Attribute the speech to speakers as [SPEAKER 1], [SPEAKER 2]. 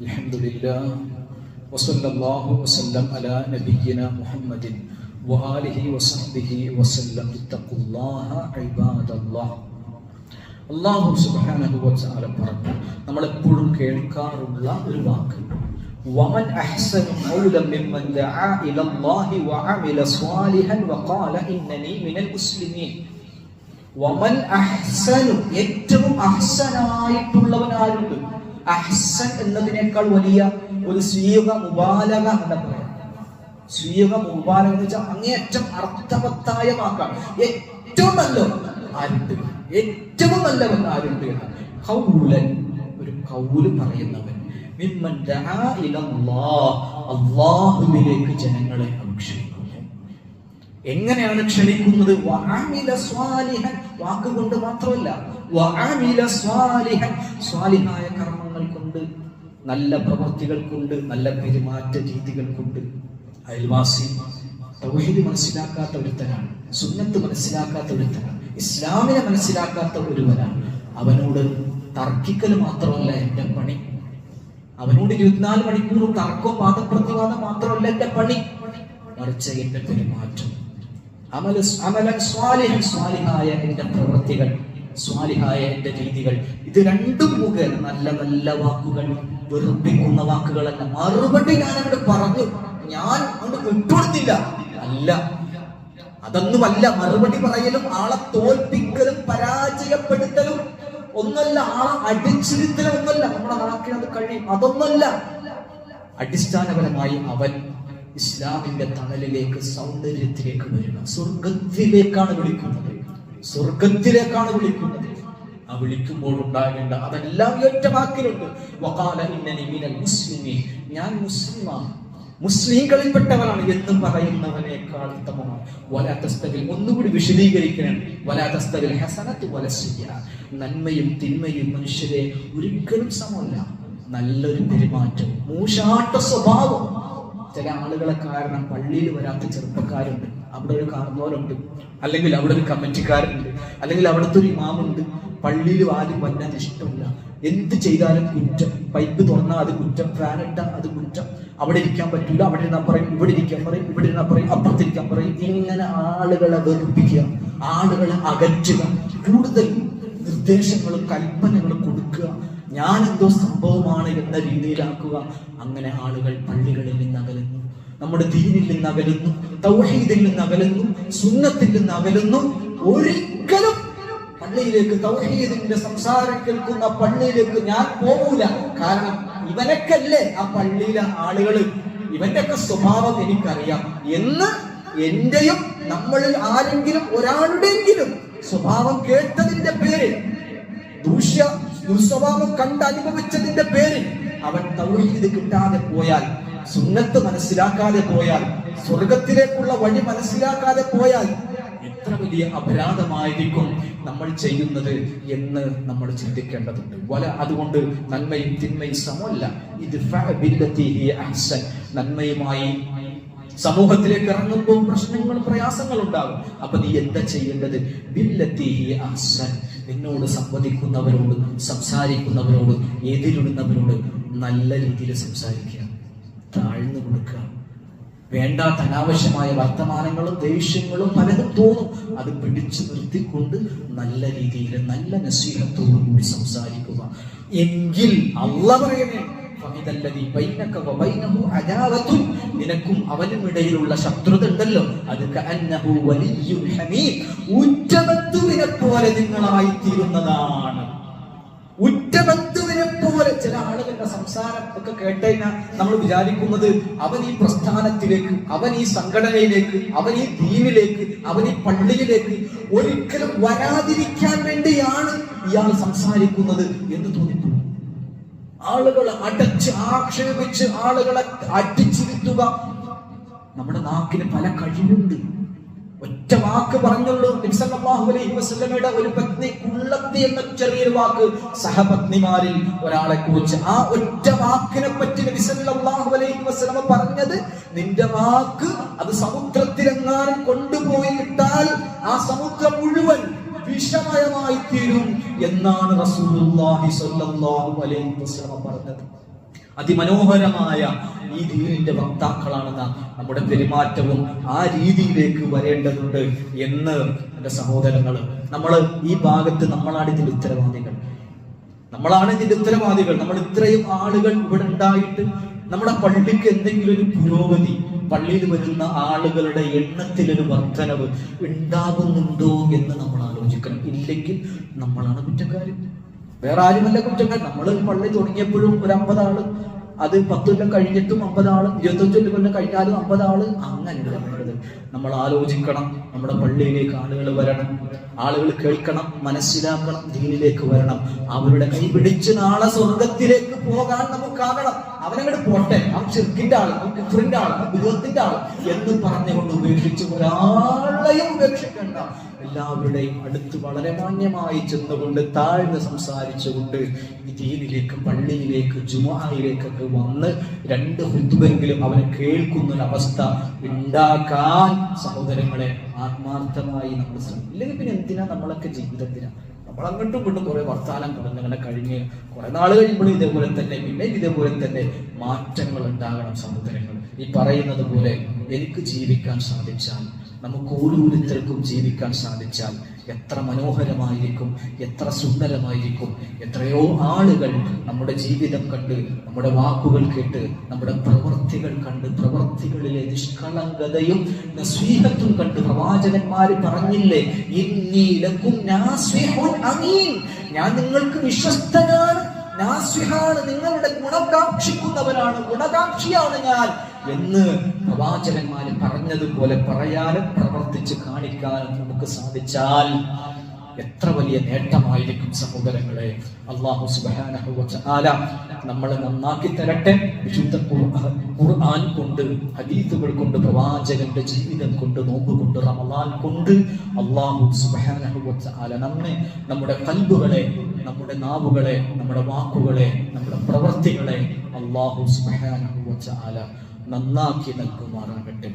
[SPEAKER 1] الحمد لله وصلى الله وسلم على نبينا محمد وآله وصحبه وسلم اتقوا الله عباد الله അള്ളാഹു സുബ്ഹാനഹു വതആല പറഞ്ഞു നമ്മൾ എപ്പോഴും കേൾക്കാറുള്ള ഒരു വാക്ക് വമൻ അഹ്സനു ഖൗലൻ മിമ്മൻ ദആ ഇലല്ലാഹി വഅമില സ്വാലിഹൻ വഖാല ഇന്നനി മിനൽ മുസ്ലിമീൻ വമൻ അഹ്സനു ഏറ്റവും അഹ്സനായിട്ടുള്ളവൻ അഹ്സൻ എന്നതിനേക്കാൾ വലിയ ഒരു സ്വീക മുബാലക എന്ന് പറയാം സ്വീക മുബാലക എന്ന് വെച്ചാൽ അങ്ങേയറ്റം അർത്ഥവത്തായ വാക്കാണ്. ഏറ്റവും നല്ലവൻ ആരുണ്ട്? ഏറ്റവും നല്ലവൻ ആരുണ്ട്? കൗലൻ ഒരു കൗൽ പറയുന്നവൻ. മിമ്മൻ അല്ലാഹുവിലേക്ക് ജനങ്ങളെ ക്ഷണിക്കുന്നു എങ്ങനെയാണ് ക്ഷണിക്കുന്നത്? വാക്കുകൊണ്ട് മാത്രമല്ല. സ്വാലിഹായ കർമ്മങ്ങൾ കൊണ്ട് നല്ല പ്രവൃത്തികൾ കൊണ്ട് നല്ല പെരുമാറ്റ രീതികൾ കൊണ്ട് അയൽവാസി തൗഹീദ് മനസ്സിലാക്കാത്ത ഒരുത്തനാണ് സുന്നത്ത് മനസ്സിലാക്കാത്ത ഒരുത്തനാണ് ഇസ്ലാമിനെ മനസ്സിലാക്കാത്ത ഒരുവനാണ്. അവനോട് തർക്കിക്കൽ മാത്രമല്ല എന്റെ പണി. അവനോട് ഇരുപത്തിനാല് മണിക്കൂർ തർക്കവും വാദപ്രതിവാദം മാത്രമല്ല എന്റെ പണി. മറിച്ച് എന്റെ പെരുമാറ്റം. സ്വാലിഹായ എന്റെ പ്രവൃത്തികൾ സ്വാലിഹായ എന്റെ രീതികൾ. ഇത് രണ്ടും മുഖ നല്ല നല്ല വാക്കുകൾ വെറുപ്പിക്കുന്ന വാക്കുകളല്ല. മറുപടി ഞാൻ അങ്ങോട്ട് പറഞ്ഞു. ഞാൻ അങ്ങോട്ട് വിട്ടുകൊടുത്തില്ല അല്ല. അതൊന്നുമല്ല. മറുപടി പറയലും ആളെ തോൽപ്പിക്കലും പരാജയപ്പെടുത്തലും ഒന്നല്ല. ആളെ അടിച്ചിരുത്തലും ഒന്നല്ല. നമ്മുടെ അത് കഴിയും. അതൊന്നല്ല. അടിസ്ഥാനപരമായി അവൻ ഇസ്ലാമിന്റെ തണലിലേക്ക് സൗന്ദര്യത്തിലേക്ക് വരിക. സ്വർഗത്തിലേക്കാണ് വിളിക്കുന്നത്. സ്വർഗത്തിലേക്കാണ് വിളിക്കുന്നത്. ആ വിളിക്കുമ്പോൾ ഉണ്ടാകേണ്ട അതെല്ലാം ഒറ്റ വാക്കിലുണ്ട് ഞാൻ മുസ്ലിമാണ്. മുസ്ലിങ്ങളിൽപ്പെട്ടവരാണ് എന്ന് പറയുന്നവനേക്കാൾ ഉത്തമമാണ്. വലാത്തസ്തവിൽ ഒന്നുകൂടി വിശദീകരിക്കണം. വലാത്തസ്തവിൽ ഹസനത്ത് വലസിയ നന്മയും തിന്മയും മനുഷ്യരെ ഒരിക്കലും സമമല്ല. നല്ലൊരു പെരുമാറ്റം. മൂശാട്ട സ്വഭാവം. ചില ആളുകളെ കാരണം പള്ളിയിൽ വരാത്ത ചെറുപ്പക്കാരുണ്ട്. അവിടെ ഒരു കാർന്നോരുണ്ട് അല്ലെങ്കിൽ അവിടെ ഒരു കമ്മിറ്റിക്കാരുണ്ട്. അല്ലെങ്കിൽ അവിടുത്തെ ഒരു ഇമാമുണ്ട്. പള്ളിയിൽ ആരും വരാൻ ഇഷ്ടമില്ല. എന്ത് ചെയ്താലും കുറ്റം. പൈപ്പ് തുറന്നാൽ അത് കുറ്റം. ഫാൻ അത് കുറ്റം. അവിടെ ഇരിക്കാൻ പറ്റില്ല അവിടെ ഇരുന്നാൽ പറയും ഇവിടെ ഇരിക്കാൻ പറയും ഇവിടെ ഇരുന്നാൽ പറയും അപ്പുറത്തിരിക്കാൻ പറയും. ഇങ്ങനെ ആളുകളെ വെറുപ്പിക്കുക ആളുകളെ അകറ്റുക കൂടുതൽ നിർദ്ദേശങ്ങളും കൽപ്പനകളും കൊടുക്കുക. ഞാൻ എന്തോ സംഭവമാണ് എന്ന രീതിയിലാക്കുക. അങ്ങനെ ആളുകൾ പള്ളികളിൽ നിന്ന് അകലുന്നു നമ്മുടെ ദീനിൽ നിന്ന് അകലുന്നു തൗഹീദിൽ നിന്ന് അകലുന്നു സുന്നത്തിൽ നിന്ന് അകലുന്നു ഒരിക്കലും പള്ളിയിലേക്ക് തൗഹീദിന്റെ സംസാരം കേൾക്കുന്ന പള്ളിയിലേക്ക് ഞാൻ പോകൂല. കാരണം ഇവനൊക്കല്ലേ ആ പള്ളിയിലെ ആളുകൾ ഇവന്റെ ഒക്കെ സ്വഭാവം എനിക്കറിയാം. എന്ന് എന്റെയും നമ്മളിൽ ആരെങ്കിലും ഒരാളുടെയെങ്കിലും സ്വഭാവം കേട്ടതിന്റെ പേരിൽ ദൂഷ്യ ദുസ്വഭാവം കണ്ട് അനുഭവിച്ചതിന്റെ പേരിൽ അവൻ തൗഹീദ് കിട്ടാതെ പോയാൽ സുന്നത്ത് മനസ്സിലാക്കാതെ പോയാൽ സ്വർഗത്തിലേക്കുള്ള വഴി മനസ്സിലാക്കാതെ പോയാൽ എത്ര വലിയ അപരാധമായിരിക്കും നമ്മൾ ചെയ്യുന്നത് എന്ന് നമ്മൾ ചിന്തിക്കേണ്ടതുണ്ട്. വല അതുകൊണ്ട് നന്മയും തിന്മയും സമല്ല ഇത് നന്മയുമായി സമൂഹത്തിലേക്ക് ഇറങ്ങുമ്പോൾ പ്രശ്നങ്ങളും പ്രയാസങ്ങളും ഉണ്ടാകും അപ്പൊ നീ എന്താ ചെയ്യേണ്ടത്? നിന്നോട് സംവദിക്കുന്നവരോട് സംസാരിക്കുന്നവരോട് എതിരിടുന്നവരോട് നല്ല രീതിയിൽ സംസാരിക്കുക. താഴ്ന്നു കൊടുക്കുക. വേണ്ടാത്ത അനാവശ്യമായ വർത്തമാനങ്ങളും ദേഷ്യങ്ങളും പലതും തോന്നും. അത് പിടിച്ചു നിർത്തിക്കൊണ്ട് നല്ല രീതിയിൽ നല്ല നസീഹത്തോടു കൂടി സംസാരിക്കുക. എങ്കിൽ അല്ല പറയണേ നിനക്കും അവനും ഇടയിലുള്ള ശത്രുത ഉണ്ടല്ലോ. അത് പോലെ നിങ്ങളായി തീരുന്നതാണ് ഉറ്റബന്ധുവിനെ പോലെ ചില ആളുകളുടെ സംസാരം ഒക്കെ കേട്ടുകഴിഞ്ഞാൽ നമ്മൾ വിചാരിക്കുന്നത് അവൻ ഈ പ്രസ്ഥാനത്തിലേക്ക് അവൻ ഈ സംഘടനയിലേക്ക് അവൻ ഈ ദീനിലേക്ക് അവൻ ഈ പള്ളിയിലേക്ക് ഒരിക്കലും വരാതിരിക്കാൻ വേണ്ടിയാണ് ഇയാൾ സംസാരിക്കുന്നത് എന്ന് തോന്നിപ്പോകും ആളുകളെ അടച്ച് ആക്ഷേപിച്ച് ആളുകളെ അടിച്ചിരുത്തുക. നമ്മുടെ നാക്കിന് പല കഴിവുണ്ട്. ഒറ്റ വാക്ക് പറഞ്ഞുള്ളൂ. അലൈഹി വസല്ലമയുടെ ഒരു പത്നി കുള്ളത്തി എന്ന ചെറിയൊരു വാക്ക് സഹപത്നിമാരിൽ ഒരാളെ കുറിച്ച്. ആ ഒറ്റ വാക്കിനെ പറ്റി നബിസല്ലല്ലാഹു അലൈഹി വസല്ലമ പറഞ്ഞത് നിന്റെ വാക്ക് അത് സമുദ്രത്തിലെങ്ങാനും കൊണ്ടുപോയി ഇട്ടാൽ ആ സമുദ്രം മുഴുവൻ വിഷമയമായി തീരും എന്നാണ് റസൂലുള്ളാഹി സ്വല്ലല്ലാഹു അലൈഹി പറഞ്ഞത്. അതിമനോഹരമായ ഈ ദീനിന്റെ വക്താക്കളാണെന്ന നമ്മുടെ പെരുമാറ്റവും ആ രീതിയിലേക്ക് വരേണ്ടതുണ്ട് എന്ന് എന്റെ സഹോദരങ്ങൾ നമ്മൾ ഈ ഭാഗത്ത് നമ്മളാണ് ഇതിന്റെ ഉത്തരവാദികൾ. നമ്മളാണ് ഇതിന്റെ ഉത്തരവാദികൾ. നമ്മൾ ഇത്രയും ആളുകൾ ഇവിടെ ഉണ്ടായിട്ട് നമ്മുടെ പള്ളിക്ക് എന്തെങ്കിലും ഒരു പുരോഗതി പള്ളിയിൽ വരുന്ന ആളുകളുടെ എണ്ണത്തിലൊരു വർധനവ് ഉണ്ടാകുന്നുണ്ടോ എന്ന് നമ്മൾ ആലോചിക്കണം. ഇല്ലെങ്കിൽ നമ്മളാണ് കുറ്റക്കാരൻ വേറെ ആരുമല്ല കുറ്റക്കാരൻ നമ്മൾ പള്ളി തുടങ്ങിയപ്പോഴും ഒരു അമ്പത് അത് പത്ത് കൊല്ലം കഴിഞ്ഞിട്ടും അമ്പത് ആൾ ഇരുപത്തഞ്ച് കൊല്ലം കഴിഞ്ഞാലും അമ്പത് ആൾ അങ്ങനെയല്ല വേണ്ടത് നമ്മൾ ആലോചിക്കണം നമ്മുടെ പള്ളിയിലേക്ക് ആളുകൾ വരണം ആളുകൾ കേൾക്കണം മനസ്സിലാക്കണം ദീനിലേക്ക് വരണം. അവരുടെ കൈ പിടിച്ച് നാളെ സ്വർഗത്തിലേക്ക് പോകാൻ നമുക്കാകണം. അവനങ്ങോട്ട് പോട്ടെ. ആ ചെറുക്കിന്റെ ആൾ ആ കുഫറിന്റെ ആൾ ആ ബിരുദത്തിന്റെ ആൾ എന്ന് പറഞ്ഞുകൊണ്ട് ഉപേക്ഷിച്ച് ഒരാളെയും ഉപേക്ഷിക്കണ്ട എല്ലാവരുടെയും അടുത്ത് വളരെ മാന്യമായി ചെന്നുകൊണ്ട് താഴ്ന്ന് സംസാരിച്ചുകൊണ്ട് ദീനിലേക്ക് പള്ളിയിലേക്ക് ജുമായിലേക്കൊക്കെ വന്ന് രണ്ട് ഹുദ്ബെങ്കിലും അവനെ കേൾക്കുന്നൊരവസ്ഥ ഉണ്ടാക്കാൻ സഹോദരങ്ങളെ ആത്മാർത്ഥമായി നമ്മൾ ശ്രമിക്കും. ഇല്ലെങ്കിൽ പിന്നെ എന്തിനാ നമ്മളൊക്കെ ജീവിതത്തിനാ? നമ്മൾ അങ്ങോട്ടും ഇങ്ങോട്ടും കുറെ വർത്താനം പറഞ്ഞങ്ങനെ കഴിഞ്ഞ് കുറെ നാൾ കഴിയുമ്പോഴും ഇതേപോലെ തന്നെ പിന്നെ ഇതേപോലെ തന്നെ മാറ്റങ്ങൾ ഉണ്ടാകണം സഹോദരങ്ങൾ ഈ പറയുന്നത് പോലെ എനിക്ക് ജീവിക്കാൻ സാധിച്ചാൽ നമുക്ക് ഓരോരുത്തർക്കും ജീവിക്കാൻ സാധിച്ചാൽ എത്ര മനോഹരമായിരിക്കും എത്ര സുന്ദരമായിരിക്കും എത്രയോ ആളുകൾ നമ്മുടെ ജീവിതം കണ്ട് നമ്മുടെ വാക്കുകൾ കേട്ട് നമ്മുടെ പ്രവൃത്തികൾ കണ്ട് പ്രവൃത്തികളിലെ നിഷ്കളങ്കതയും നസ്വീഹത്തും കണ്ട് പ്രവാചകന്മാര് പറഞ്ഞില്ലേ "ഇന്നി ലക്കും നാസ്വിഹുൻ അമീൻ." ഞാൻ നിങ്ങൾക്ക് വിശ്വസ്തനാണ് നാസ്വിഹാണ് നിങ്ങളുടെ ഗുണകാക്ഷിക്കുന്നവരാണ് ഗുണകാക്ഷിയാണ് ഞാൻ എന്ന് പ്രവാചകന്മാര് പറഞ്ഞതുപോലെ പറയാനും പ്രവർത്തിച്ച് കാണിക്കാനും നമുക്ക് സാധിച്ചാൽ എത്ര വലിയ നേട്ടമായിരിക്കും സഹോദരങ്ങളെ. അള്ളാഹു തആല നമ്മളെ നന്നാക്കി തരട്ടെ. വിശുദ്ധ ഖുർആൻ കൊണ്ട് ഹദീത്തുകൾ കൊണ്ട് പ്രവാചകന്റെ ജീവിതം കൊണ്ട് നോമ്പ് കൊണ്ട് റമളാൻ കൊണ്ട് അള്ളാഹു തആല നമ്മെ നമ്മുടെ കൽബുകളെ നമ്മുടെ നാവുകളെ നമ്മുടെ വാക്കുകളെ നമ്മുടെ പ്രവൃത്തികളെ അള്ളാഹു തആല നന്നാക്കി നൽകുമാറാകട്ടെ.